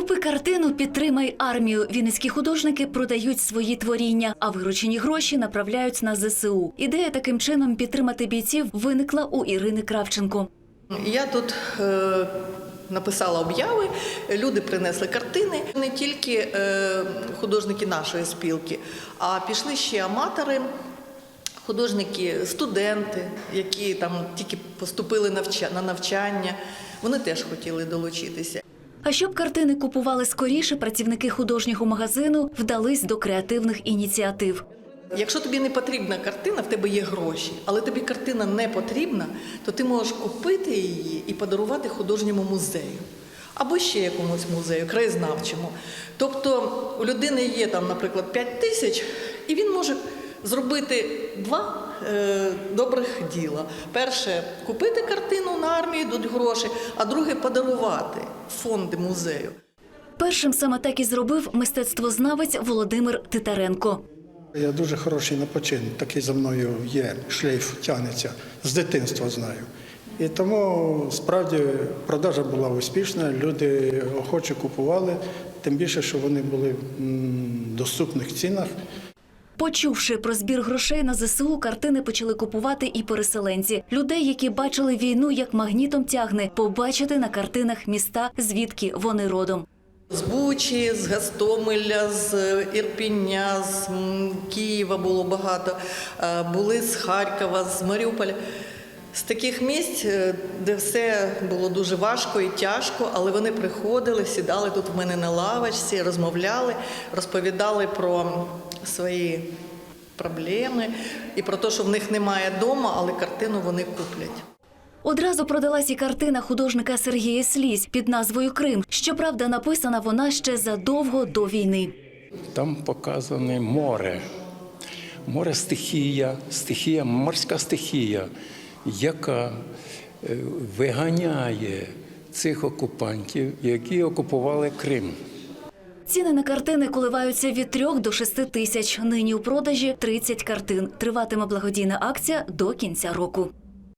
Купи картину, підтримай армію. Вінницькі художники продають свої творіння, а виручені гроші направляють на ЗСУ. Ідея таким чином підтримати бійців виникла у Ірини Кравченко. Я тут е, написала обяви, люди принесли картини. Не тільки е, художники нашої спілки, а пішли ще аматори, художники, студенти, які там тільки поступили на навчання. Вони теж хотіли долучитися. А щоб картини купували скоріше, працівники художнього магазину вдались до креативних ініціатив. Якщо тобі не потрібна картина, в тебе є гроші, але тобі картина не потрібна, то ти можеш купити її і подарувати художньому музею. Або ще якомусь музею, краєзнавчому. Тобто у людини є там, наприклад, 5 тисяч, і він може зробити два е, добрих діла. Перше купити картину на армію, йдуть гроші, а друге подарувати фонди музею. Першим саме так і зробив мистецтвознавець Володимир Титаренко. Я дуже хороший на почин, такий за мною є, шлейф тягнеться, з дитинства знаю. І тому справді продажа була успішна, люди охоче купували, тим більше, що вони були в доступних цінах. Почувши про збір грошей на ЗСУ, картини почали купувати і переселенці. Людей, які бачили війну, як магнітом тягне, побачити на картинах міста, звідки вони родом. З Бучі, з Гастомеля, з Ірпіння, з Києва було багато, е, були з Харкова, з Маріуполя. З таких місць, е, де все було дуже важко і тяжко, але вони приходили, сідали тут в мене на лавочці, розмовляли, розповідали про свої проблеми і про те, що в них немає вдома, але картину вони куплять. Одразу продалась і картина художника Сергія Слізь під назвою Крим. Щоправда, написана вона ще задовго до війни. Там показане море. Море стихія, стихія, морська стихія, яка е, виганяє цих окупантів, які окупували Крим. Ціни на картини коливаються від 3 до 6 тисяч. Нині у продажі 30 картин. Триватиме благодійна акція до кінця року.